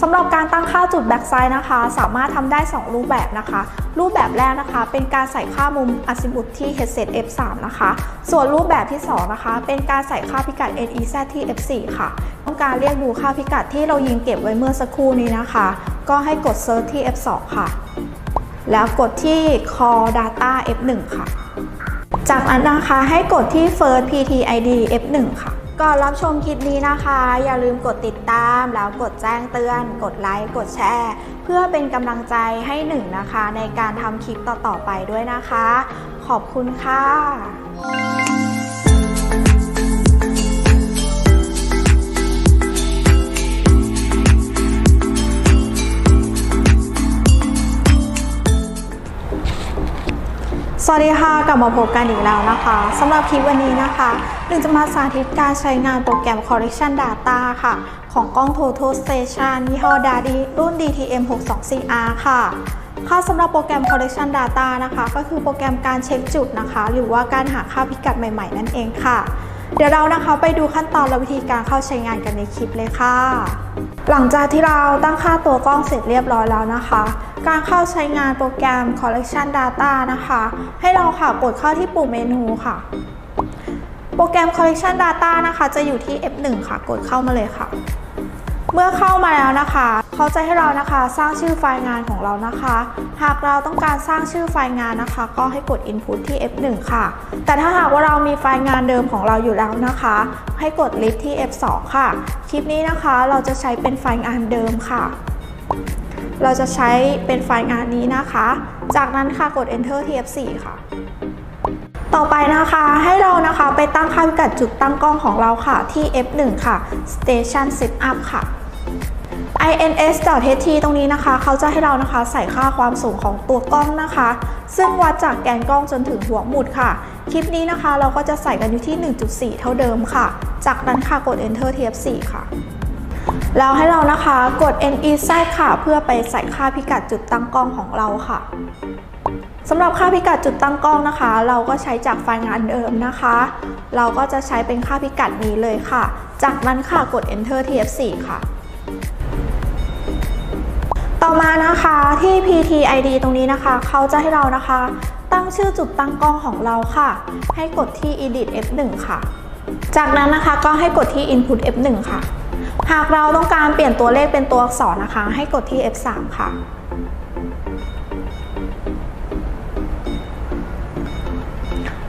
สำหรับการตั้งค่าจุดแบ็กไซด์นะคะ สามารถทำได้ 2 รูปแบบนะคะ รูปแบบแรกนะคะ เป็นการใส่ค่ามุมอซิมุตที่ headset f3 นะคะ ส่วนรูปแบบที่ 2 นะคะ เป็นการใส่ค่าพิกัด NEZ ที่ f4 ค่ะ ต้องการเรียกดูค่าพิกัดที่เรายิงเก็บไว้เมื่อสักครู่นี้นะคะ ก็ให้กด search ที่ f2 ค่ะ แล้วกดที่ call data f1 ค่ะ จากนั้นนะคะให้กดที่ first PTID F1 ค่ะ ก่อนรับชมคลิปนี้นะคะ อย่าลืมกดติดตามแล้วกดแจ้งเตือน กดไลค์กดแชร์ เพื่อเป็นกำลังใจให้หนึ่งนะคะ ในการทำคลิปต่อๆไปด้วยนะคะ ขอบคุณค่ะสวัสดีค่ะ กลับมาพบกันอีกแล้วนะคะสำหรับคลิปวันนี้นะคะหนึ่งจะมาสาธิตการใช้งานโปรแกรม Collection Data ค่ะ ของกล้อง Total Station ยี่ห้อ Dadi รุ่น DTM 62CR ค่ะค่ะสำหรับโปรแกรม Collection Data นะคะ ก็คือโปรแกรมการเช็คจุดนะคะ หรือว่าการหาค่าพิกัดใหม่ ๆ นั่นเองค่ะเดี๋ยวเรานะคะไปดูขั้นตอนและวิธีการเข้าใช้งานกันในคลิปเลยค่ะ หลังจากที่เราตั้งค่าตัวกล้องเสร็จเรียบร้อยแล้วนะคะ การเข้าใช้งานโปรแกรม Collection Data นะคะ ให้เราค่ะกดเข้าที่ปุ่มเมนูค่ะ โปรแกรม Collection Data นะคะ จะอยู่ที่ F1 ค่ะ กดเข้ามาเลยค่ะ เมื่อเข้ามาแล้วนะคะ เขาจะให้เรานะคะสร้างชื่อไฟล์งานของเรานะคะ หากเราต้องการสร้างชื่อไฟล์งานนะคะ ก็ให้กด Input ที่ F1 ค่ะ แต่ถ้าหากว่าเรามีไฟล์งานเดิมของเราอยู่แล้วนะคะ ให้กด List ที่ F2 ค่ะ คลิปนี้นะคะเราจะใช้เป็นไฟล์งานเดิมค่ะ เราจะใช้เป็นไฟล์งานนี้นะคะ จากนั้นค่ะกด Enter ที่ F4 ค่ะ ต่อไปนะคะให้เรานะคะไปตั้งค่าพิกัดจุดตั้งกล้องของเราค่ะที่ F1 ค่ะ Station Setup ค่ะ ins.ht ตรงนี้นะคะ เขาจะให้เรานะคะใส่ค่าความสูงของตัวกล้องนะคะ ซึ่งวัดจากแกนกล้องจนถึงหัวหมุดค่ะ คลิปนี้นะคะเราก็จะใส่กันอยู่ที่ 1.4 เท่าเดิมค่ะ จากนั้นค่ะกด enter t f4 ค่ะ แล้วให้เรานะคะกด NEZ ค่ะ เพื่อไปใส่ค่าพิกัดจุดตั้งกล้องของเราค่ะสำหรับค่าพิกัดจุดตั้งกล้องนะคะ เราก็ใช้จากไฟล์งานเดิมนะคะ เราก็จะใช้เป็นค่าพิกัดนี้เลยค่ะ จากนั้นค่ะกด enter t f4 ค่ะต่อมานะคะที่ PTID ตรงนี้นะคะ เขาจะให้เรานะคะ ตั้งชื่อจุดตั้งกล้องของเราค่ะ ให้กดที่ Edit F1 ค่ะ จากนั้นนะคะก็ให้กดที่ Input F1 ค่ะ หากเราต้องการเปลี่ยนตัวเลขเป็นตัวอักษรนะคะ ให้กดที่ F3 ค่ะ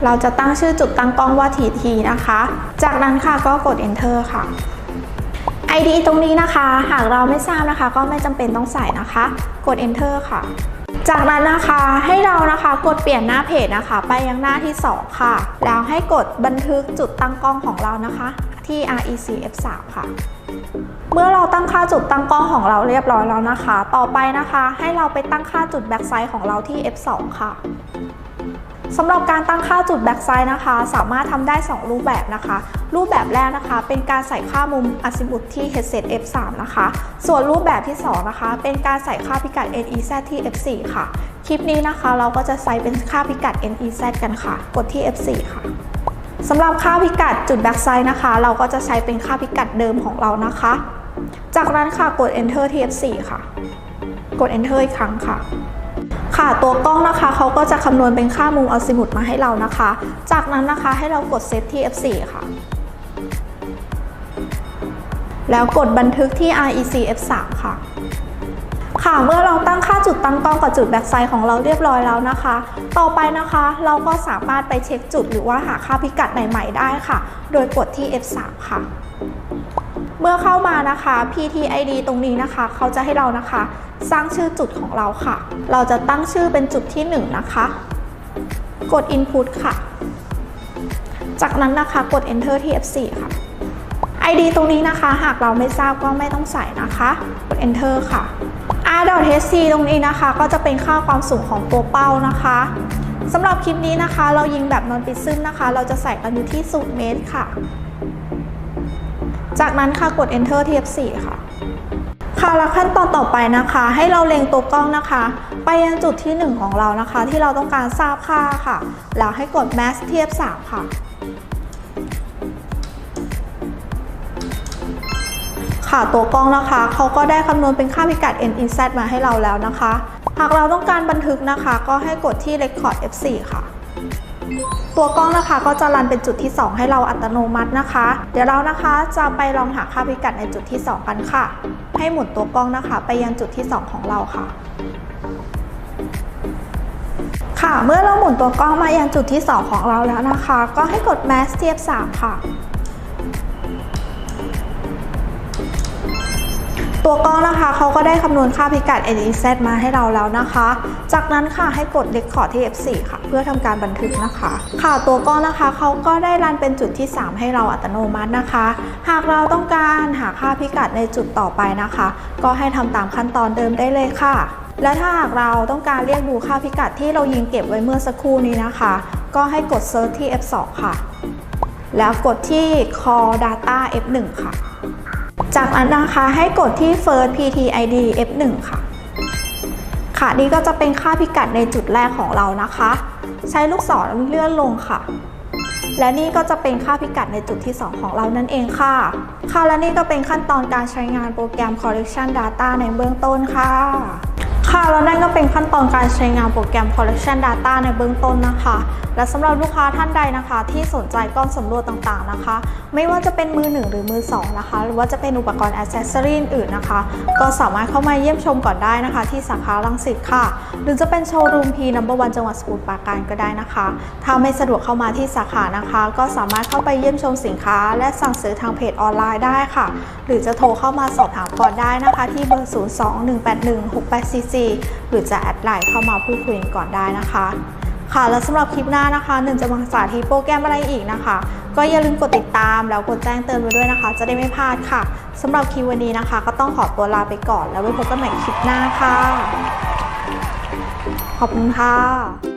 เราจะตั้งชื่อจุดตั้งกล้องว่า TT นะคะ จากนั้นค่ะก็กด Enter ค่ะ ID ตรงนี้นะคะ หากเราไม่ทราบนะคะ ก็ไม่จำเป็นต้องใส่นะคะ กด Enter ค่ะ จากนั้นนะคะให้เรานะคะกดเปลี่ยนหน้าเพจนะคะ ไปยังหน้าที่ 2 ค่ะ แล้วให้กดบันทึกจุดตั้งกล้องของเรานะคะ ที่ REC F3 ค่ะ เมื่อเราตั้งค่าจุดตั้งกล้องของเราเรียบร้อยแล้วนะคะ ต่อไปนะคะ ให้เราไปตั้งค่าจุดแบ็กไซด์ของเราที่ F2 ค่ะ สำหรับการตั้งค่าจุดแบ็กไซด์นะคะ สามารถทำได้ 2 รูปแบบนะคะ รูปแบบแรกนะคะ เป็นการใส่ค่ามุมอซิมุตที่ headset f3 นะคะ ส่วนรูปแบบที่ 2 นะคะ เป็นการใส่ค่าพิกัด NEZ ที่ f4 ค่ะ คลิปนี้นะคะเราก็จะใส่เป็นค่าพิกัด NEZ กันค่ะ กดที่ f4 ค่ะสำหรับค่าพิกัดจุดแบ็กไซด์นะคะ เราก็จะใช้เป็นค่าพิกัดเดิมของเรานะคะ จากนั้นค่ะกด enter ที่ f4 ค่ะ กด enter อีกครั้งค่ะ ค่ะ ตัวกล้องนะคะเขาก็จะคำนวณเป็นค่ามุมอัลซิมุตมาให้เรานะคะ จากนั้นนะคะให้เรากดเซตที่ F4 ค่ะ แล้วกดบันทึกที่ REC F3 ค่ะค่ะเมื่อเราตั้งค่าจุดตั้งกล้องกับจุดแบ็กไซด์ของเราเรียบร้อยแล้วนะคะ ต่อไปนะคะเราก็สามารถไปเช็คจุดหรือว่าหาค่าพิกัดใหม่ๆได้ค่ะ โดยกดที่ F3 ค่ะ เมื่อเข้ามานะคะ PTID ตรงนี้นะคะ เขาจะให้เรานะคะ สร้างชื่อจุดของเราค่ะ เราจะตั้งชื่อเป็นจุดที่ 1 นะคะ กด Input ค่ะ จากนั้นนะคะกด Enter ที่ F4 ค่ะ ID ตรงนี้นะคะ หากเราไม่ทราบก็ไม่ต้องใส่นะคะ กด Enter ค่ะ r.hc ตรงนี้นะคะ ก็จะเป็นค่าความสูงของตัวเป้านะคะสำหรับคลิปนี้นะคะ เรายิงแบบนอนปิดซึมนะคะ เราจะใส่กันอยู่ที่ 0 เมตรค่ะ จากนั้นค่ะกด enter ที่ F4 ค่ะ ค่ะแล้วขั้นตอนต่อไปนะคะ ให้เราเล็งตัวกล้องนะคะ ไปยังจุดที่ 1 ของเรานะคะ ที่เราต้องการทราบค่าค่ะ แล้วให้กด mask ที่ F3 ค่ะค่ะตัวกล้องนะคะเขาก็ได้คำนวณเป็นค่าพิกัด n i z มาให้เราแล้วนะคะ หากเราต้องการบันทึกนะคะ ก็ให้กดที่ record f4 ค่ะ ตัวกล้องนะคะก็จะรันเป็นจุดที่ 2 ให้เราอัตโนมัตินะคะ เดี๋ยวเรานะคะจะไปลองหาค่าพิกัดในจุดที่ 2 กันค่ะ ให้หมุนตัวกล้องนะคะ ไปยังจุดที่ 2 ของเราค่ะ ค่ะเมื่อเราหมุนตัวกล้องมายังจุดที่ 2 ของเราแล้วนะคะ ก็ให้กด mask เทียบ3ค่ะ ตัวกล้องนะคะเขาก็ได้คำนวณค่าพิกัด NEZ มาให้เราแล้วนะคะ จากนั้นค่ะให้กด Record ที่ F4 ค่ะ เพื่อทำการบันทึกนะคะ ค่ะตัวกล้องนะคะเขาก็ได้รันเป็นจุดที่ 3 ให้เราอัตโนมัตินะคะ หากเราต้องการหาค่าพิกัดในจุดต่อไปนะคะ ก็ให้ทำตามขั้นตอนเดิมได้เลยค่ะ และถ้าหากเราต้องการเรียกดูค่าพิกัดที่เรายิงเก็บไว้เมื่อสักครู่นี้นะคะ ก็ให้กด Search ที่ F2 ค่ะ แล้วกดที่ Call Data F1 ค่ะ จากนั้นนะคะให้กดที่ First PTID F1 ค่ะ ค่ะนี่ก็จะเป็นค่าพิกัดในจุดแรกของเรานะคะ ใช้ลูกศรเลื่อนลงค่ะ และนี่ก็จะเป็นค่าพิกัดในจุดที่ 2 ของเรานั่นเองค่ะ ค่ะและนี่ก็เป็นขั้นตอนการใช้งานโปรแกรม Collection Data ในเบื้องต้นค่ะ ค่ะแล้วนั่นก็เป็นขั้นตอนการใช้งานโปรแกรม Collection Data ในเบื้องต้นนะคะ และสำหรับลูกค้าท่านใดนะคะ ที่สนใจกล้องสำรวจต่างๆนะคะ ไม่ว่าจะเป็นมือหนึ่งหรือมือสองนะคะ หรือว่าจะเป็นอุปกรณ์อ c เซสซอรีอื่นๆนะคะ ก็สามารถเข้ามาเยี่ยมชมก่อนได้นะคะ ที่สาขาลังสิตค่ะ หรือจะเป็นโชว์รูมพีนัมเบอร์วันจังหวัดสมุทรปราการก็ได้นะคะ ถ้าไม่สะดวกเข้ามาที่สาขานะคะ ก็สามารถเข้าไปเยี่ยมชมสินค้า และสั่งซื้อทางเพจออนไลน์ได้ค่ะ หรือจะโทรเข้ามาสอบถามก่อนได้นะคะ ที่เบอร์ 02-181-6844หรือจะแอดไลน์เข้ามาพูดคุยกันก่อนได้นะคะ ค่ะแล้วสำหรับคลิปหน้านะคะหนึ่งจะมาสาธิตโปรแกรมอะไรอีกนะคะ ก็อย่าลืมกดติดตามแล้วกดแจ้งเตือนไว้ด้วยนะคะ จะได้ไม่พลาดค่ะสำหรับคลิปวันนี้นะคะ ก็ต้องขอตัวลาไปก่อน แล้วไว้พบกันใหม่คลิปหน้าค่ะ ขอบคุณค่ะ